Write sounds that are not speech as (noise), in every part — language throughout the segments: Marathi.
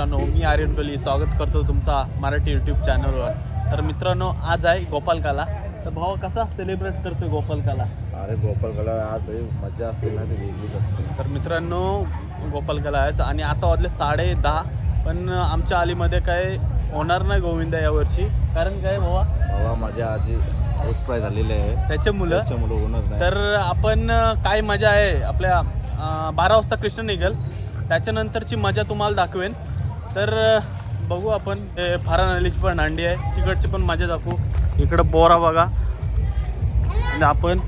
मित्रांनो मी आर्यन कोहली स्वागत करतो तुमचा मराठी यूट्यूब चॅनलवर तर मित्रांनो आज आहे गोपालकाला. तर भाऊ कसा सेलिब्रेट करतोय गोपालकाला? अरे गोपालकडे आज मजा असते ना ती वेगळीच असते. तर मित्रांनो गोपालकाला आहेच. आणि आता वाजले साडे दहा. पण आमच्या आलीमध्ये काय होणार नाही गोविंदा यावर्षी. कारण काय भावा? बाबा माझ्या आजी एक्सपाय झालेले आहे. त्याचे मुलं? त्याच्यामुळे होणार नाही. तर आपण काय मजा आहे? आपल्या बारा वाजता कृष्ण निघेल. त्याच्यानंतरची मजा तुम्हाला दाखवेन. तर बघू आपण. फारा नलीची पण अंडी आहे. तिकडची पण मजा दाखवू. इकडं बोरा बघा. आणि आपण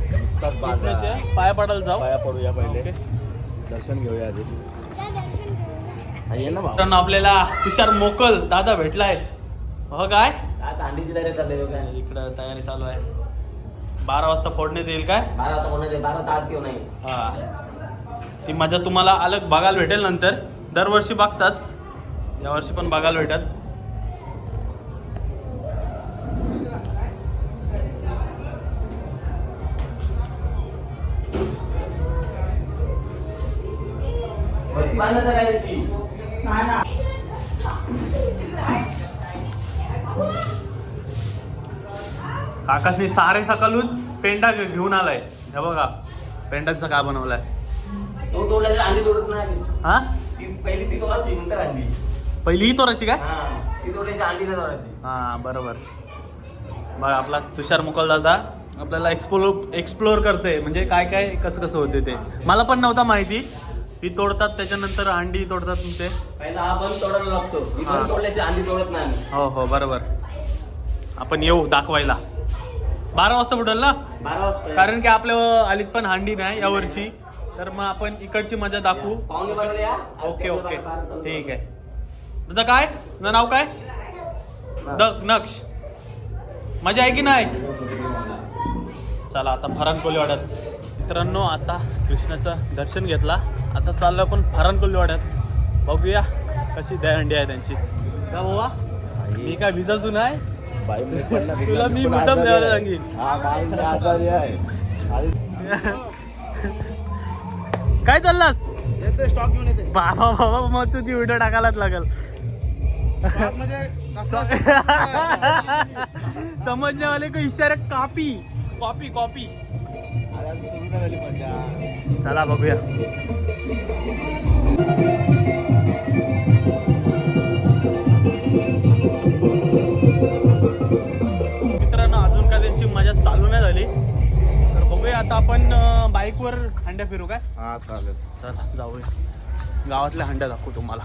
पाया पडायला जाऊ. पाया पडूया पहिले. दर्शन घेऊया आधी. आपल्याला तुषार मोकल दादा भेटलाय. हो काय तयारी चालली आहे इकडं तयारी चालू आहे. बारा वाजता फोडण्यात येईल काय? बारा नाही. हा. ती मजा तुम्हाला अलग बघायला भेटेल नंतर. दरवर्षी बघताच. यावर्षी पण बघायला त्याची काकासनी सारे सकाळूच पेंडा घेऊन आलाय. हे बघा पेंडाचा काय बनवलाय? तो तोडल्याची अंडी तोडत नाही. हा? पहिली ती नंतर अंडी. पहिली ही तोराची काय हा ती हा बरोबर. बघा आपला तुषार मुकल दादा आपल्याला एक्सप्लोर एक्सप्लोर करते म्हणजे काय काय कसं कसं होते ते. मला पण नव्हता माहिती. ती तोडतात त्याच्यानंतर अंडी तोडतात तुमचे. पहिला हा बंद तोडायला लागतो. हा. बंद तोडल्याची अंडी तोडत नाही आम्ही. हो हो बरोबर. आपण येऊ दाखवायला. बारा वाजता बुडेल ना? बारा वाजता. कारण की आपल्या आलीत पण हांडी नाही यावर्षी. तर मग आपण इकडची मजा दाखवू. पाहुणे बाराला या. Okay okay. ठीक आहे. दादा काय? तुझं नाव काय? द नक्ष. मजा आहे की नाही? चला आता फरान कोलीवाड्यात मित्रांनो आता कृष्णाचं दर्शन घेतला. आता चाललं आपण फरान कोलीवाड्यात बघूया कशी दहंडी आहे त्यांची. का बाबा? मी काय नाही पण ना- तुला मी मुद्दाम द्यायला आहे. सांगेन. हा आहे. काय चाललास? येते स्टॉक घेऊन येते बाबा बाबा मग तुझी व्हिडिओ टाकायलाच लागल. (laughs) समजने वाले को इशारा कॉपी. Copy copy. चला बघूया. मित्रांनो अजून काय त्यांची मजा चालू नाही झाली. तर बघूया आता आपण बाईकवर हंड्या फिरू काय? हा चालेल. चला जाऊया. गावातल्या हंड्या दाखवू तुम्हाला.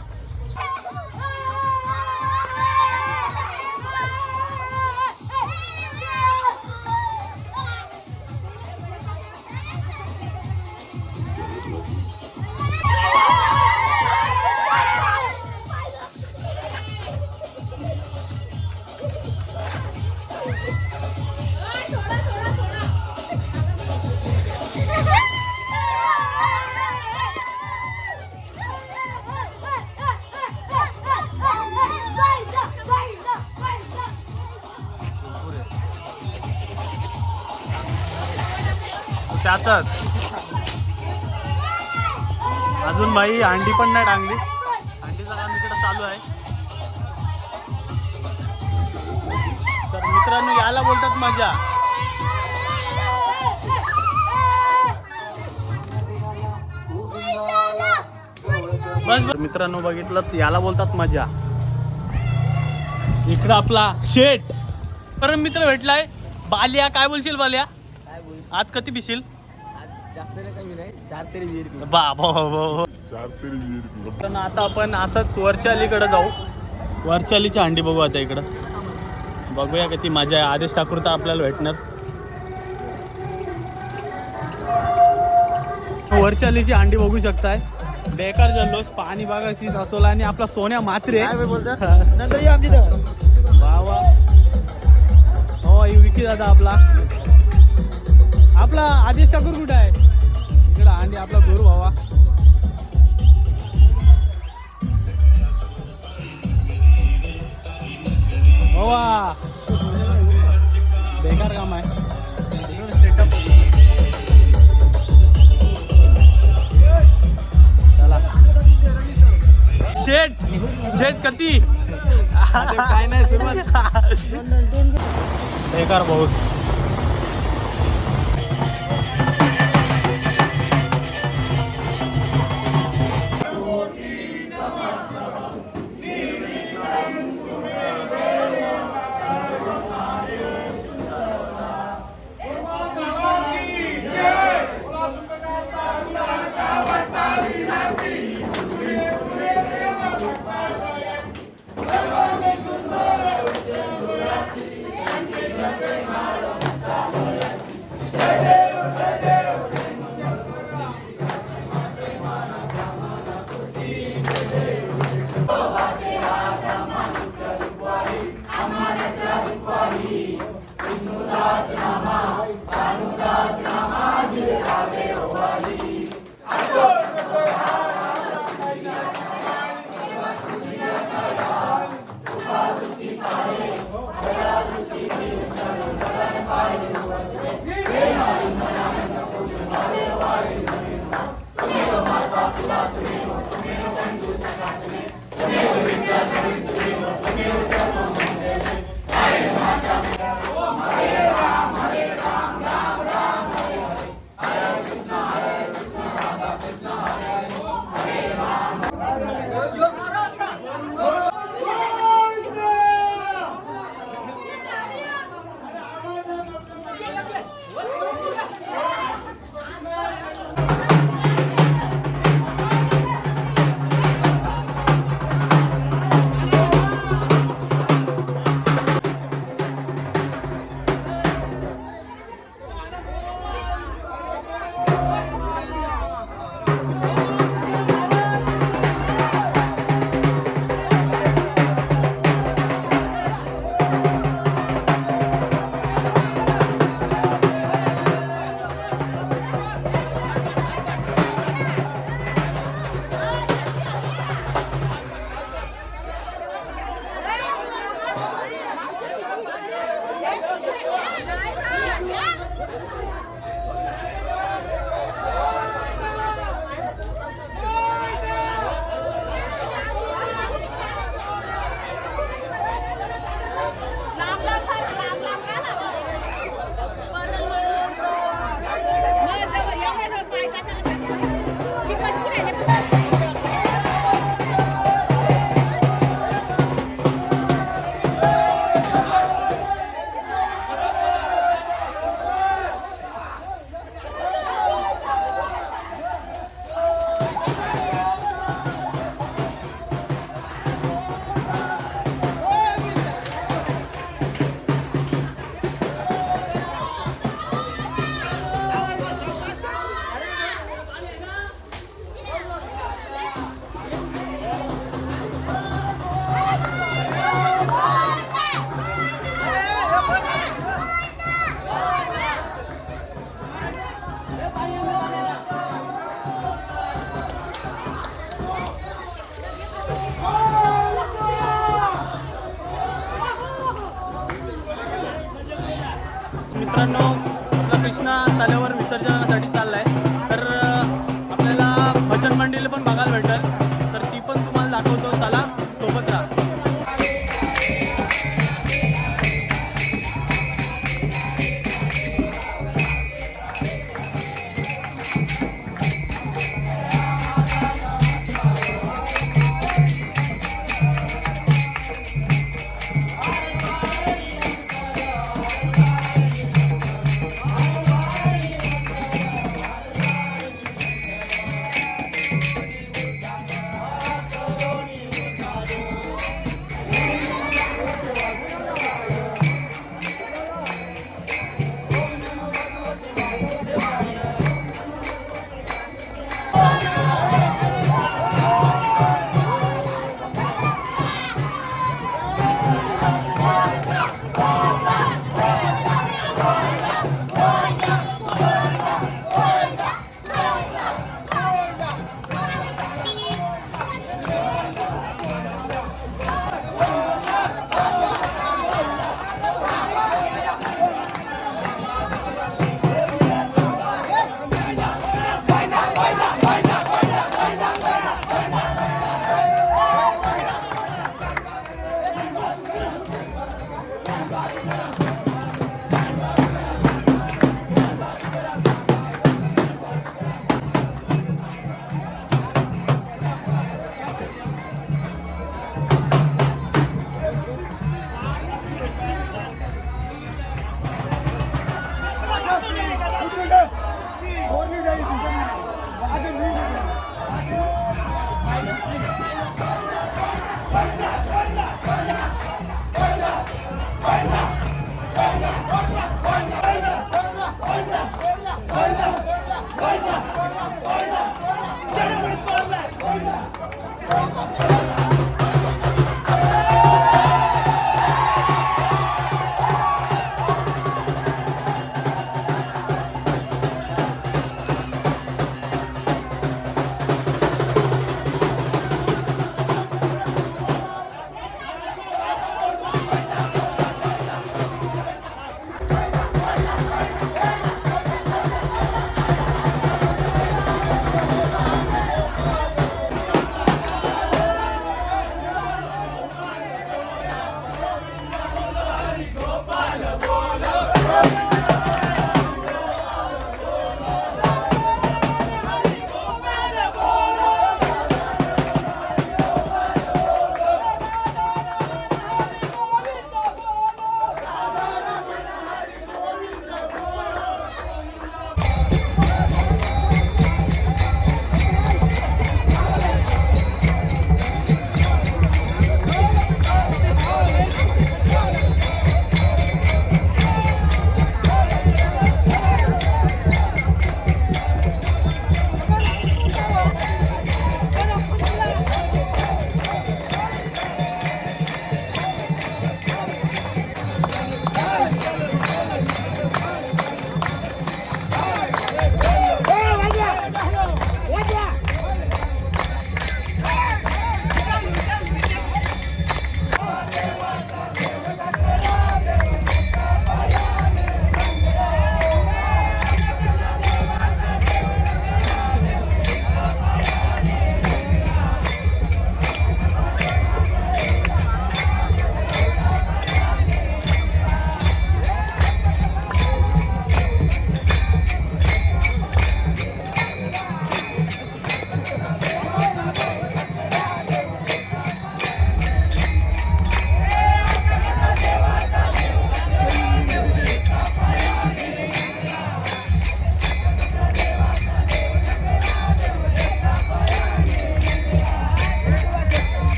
त्यातच. अजून बाई अंडी पण नाही टांगली. अंडीचं काम इकडे चालू आहे. तर मित्रांनो याला बोलतात मजा. बस मित्रांनो बघितलं तर याला बोलतात मजा. इकडं आपला शेट परम मित्र भेटलाय. बालिया काय बोलशील बालिया? आज कधी भिशील जास्त नाही काही नाही. चार तरी विहीर बाबा पण आता आपण असंच वरच्या अलीकडे जाऊ. वरच्या अलीची हंडी बघू आता इकडं. बघूया किती मजा आहे. आदेश ठाकूर तर आपल्याला भेटणार. वरच्या अलीची हंडी बघू शकताय. बेकार जल्लोष पाणी बघायची रसोला आणि आपला सोन्या मात्रे वा वा. हो ही विकी दादा आपला. आपला आदेश ठाकूर कुठे आहे? आणि आपला गुरु भावा. भावा बेकार काम आहे. सेटअप चला. शेट शेट कधी? काय नाही सुरुवात. बेकार भाऊस तुम्हाला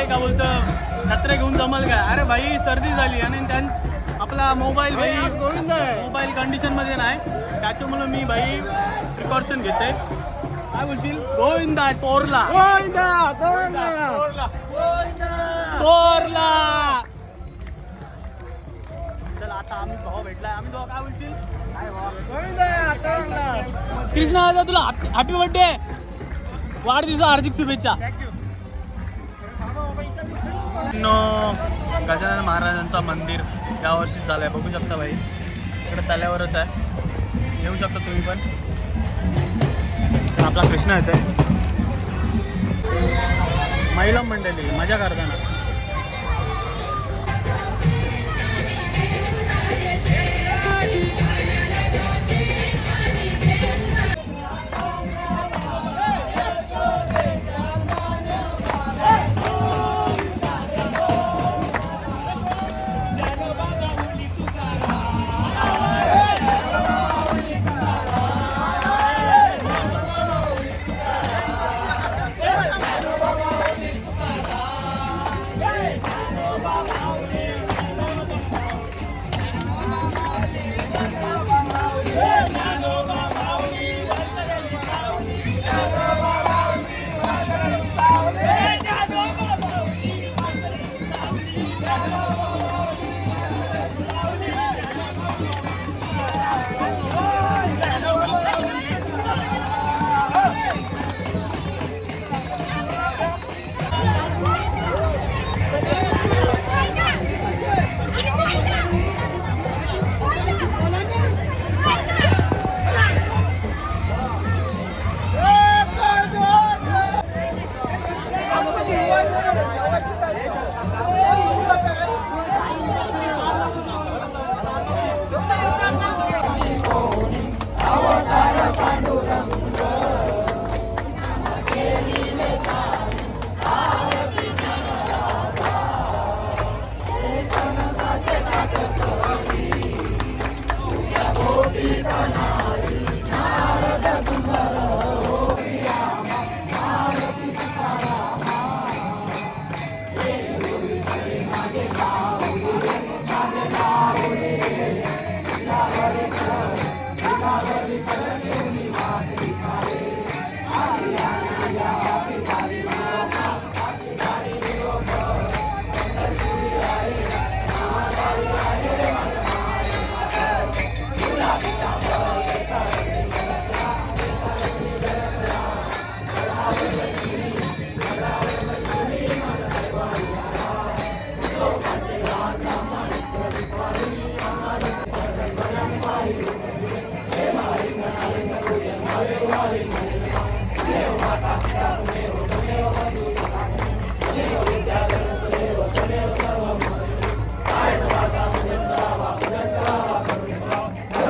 बोलतोय का बोलतं? छत्रे घेऊन जमल काय अरे भाई सर्दी झाली आणि त्यां आपला मोबाईल भाई मोबाईल कंडिशनमध्ये नाही. त्याच्यामुळे मी भाई प्रिकॉशन घेते. काय बोलशील? गोविंदा तोरला तोरला चल आता आम्ही भाऊ भेटलाय. आम्ही दोघं काय बोलशील? काय कृष्णा तुला हॅपी बर्थडे वाढदिवसा हार्दिक शुभेच्छा. नो गजानन महाराजांचा मंदिर यावर्षी झालंय. बघू शकता भाई इकडे तल्यावरच आहे. येऊ शकता तुम्ही पण. आपला कृष्ण येते महिला मंडळी मजा करताना.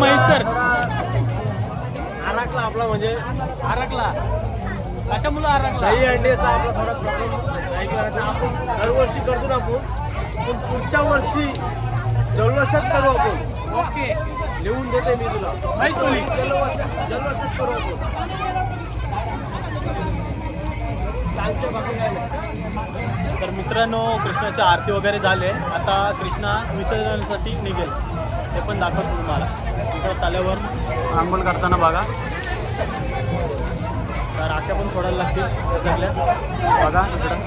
महेश सर आराखला आपला म्हणजे आरकला कशामुळे आरकला दही अंड्याचा आपला थोडा प्रॉब्लेम नाही करायचा. आपण दरवर्षी करतो ना आपण पण पुढच्या वर्षी जल्लोषात करू आपण. ओके. लिहून देते मी तुला. जल्लोषात जल्लोषात करू आपण. तर मित्रांनो कृष्णाची आरती वगैरे झाले आता कृष्णा विसर्जनासाठी निघेल. ते पण दाखवतो तुम्हाला. इकडं तल्यावर आंघोळ करताना बघा. तर राख्या पण सोडायला लागतील सगळ्या. बघा इकडं.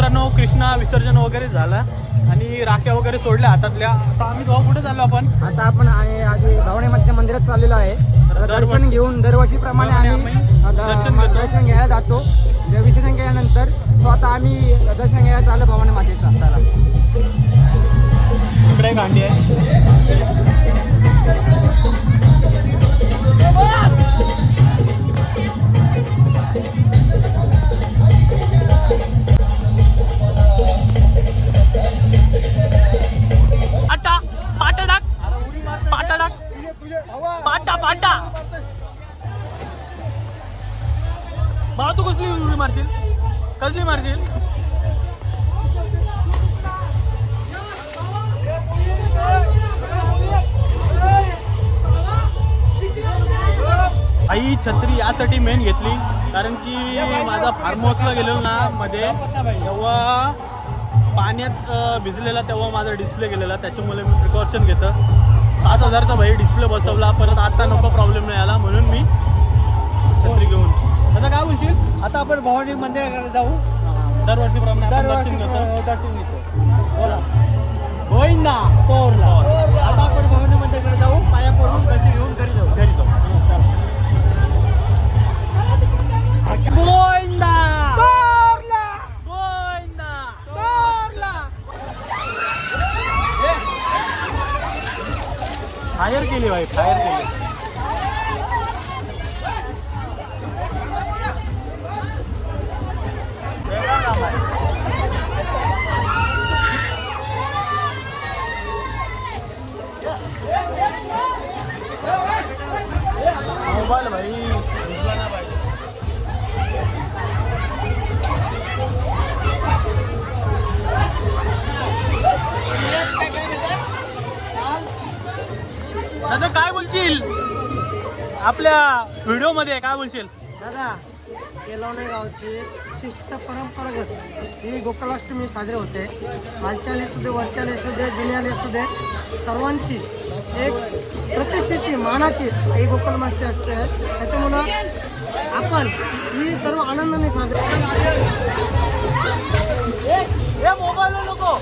मित्रांनो कृष्णा विसर्जन वगैरे झालं आणि राख्या वगैरे सोडल्या हातातल्या. आता आम्ही जेव्हा कुठे चाललो आपण? आता आपण आहे आधी भावणे मातेच्या मंदिरात चाललेलो आहे. दर्शन घेऊन दरवर्षीप्रमाणे दरवर्षी आम्ही दर्शन. दर्शन घ्यायला जातो. विसर्जन केल्यानंतर स्वतः आम्ही दर्शन घ्यायला चाललो भवानी मातेचा. चला. इकडे अंडी आहे. पाटा पाटा भाऊ तू कसली उडी मारशील? कसली मारशील? आई छत्री यासाठी मेन घेतली. कारण की माझा फार्म हाऊसला गेलो ना मध्ये तेव्हा पाण्यात भिजलेला तेव्हा माझा डिस्प्ले गेलेला. त्याच्यामुळे मी प्रिकॉशन घेतं सात हजारचा भाई डिस्प्ले बसवला परत आता नको प्रॉब्लेम नाही आला म्हणून मी छत्री घेऊन. आता काय बोलशील? आता आपण भवानी मंदिराकडे जाऊ. दरवर्षीप्रमाणे दरवर्षी दर्शन घेतो. बोला. गोविंदा पौरला. आता आपण भवानी मंदिराकडे जाऊ. पाया पडून दर्शन घेऊन घरी जाऊ. घरी जाऊ. गोविंदा फायर केली भाई फायर केली. मध्ये काय बोलशील? दादा केलवणे गावची शिस्त परंपरागत. ही गोकुलाष्टमी साजरी होते. खालच्याले असू दे वरच्याले असू दे जुन्याले असू दे सर्वांची एक प्रतिष्ठेची मानाची ही गोकुलमाष्टी असते. त्याच्यामुळं आपण ही सर्व आनंदाने साजरी हे मोबाईल नको.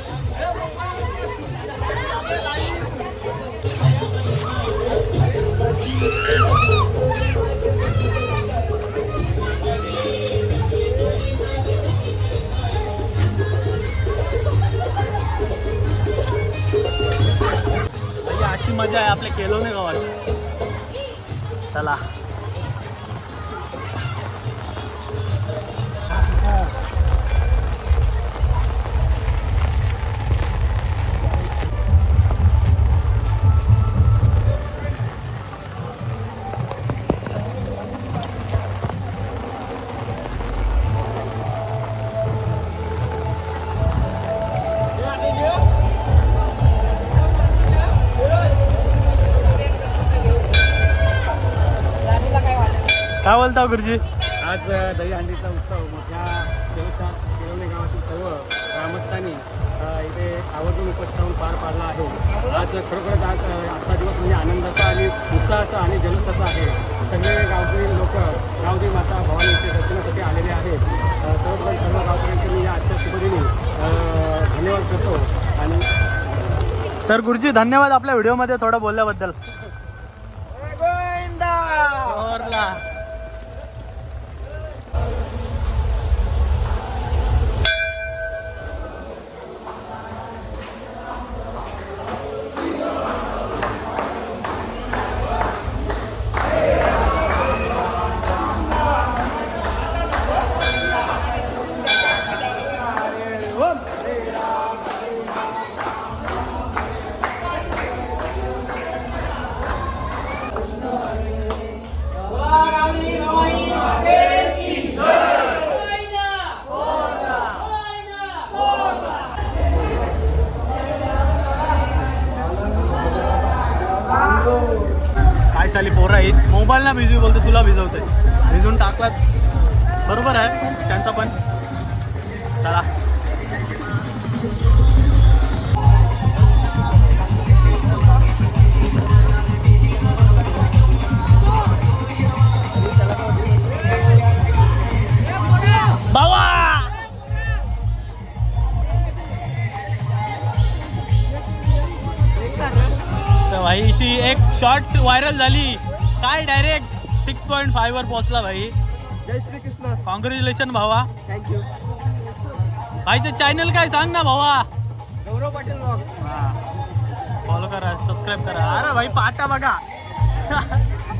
काय बोलता गुरुजी. आज दहीहंडीचा उत्सव मोठ्या जलशात केळवणे गावातील सर्व ग्रामस्थांनी इथे आवर्जून उपस्थित राहून पार पाडला आहे. आज खरोखरच आज आजचा दिवस म्हणजे आनंदाचा आणि उत्साहाचा आणि जल्लोषाचा आहे. सगळे गावकरी लोक गावदेवी माता भवानीच्या दर्शनासाठी आलेले आहेत. सर्वप्रथम सर्व गावकऱ्यांचे मी या आजच्या शुभदिनी धन्यवाद करतो आणि तर गुरुजी धन्यवाद आपल्या व्हिडिओमध्ये थोडं बोलल्याबद्दल. बोलते तुला भिजून टाकलाच. बरोबर आहे. त्यांचा पण. चला. तर भाईची एक शॉर्ट व्हायरल झाली. वर पोहोचला भाई. जय श्री कृष्ण कॉंग्रॅच्युलेशन भावा थँक्यू भाईचं चॅनल काय सांग ना भावा. गौरव पाटील फॉलो करा सबस्क्राईब करा. अरे भाई पाटा बघा. (laughs)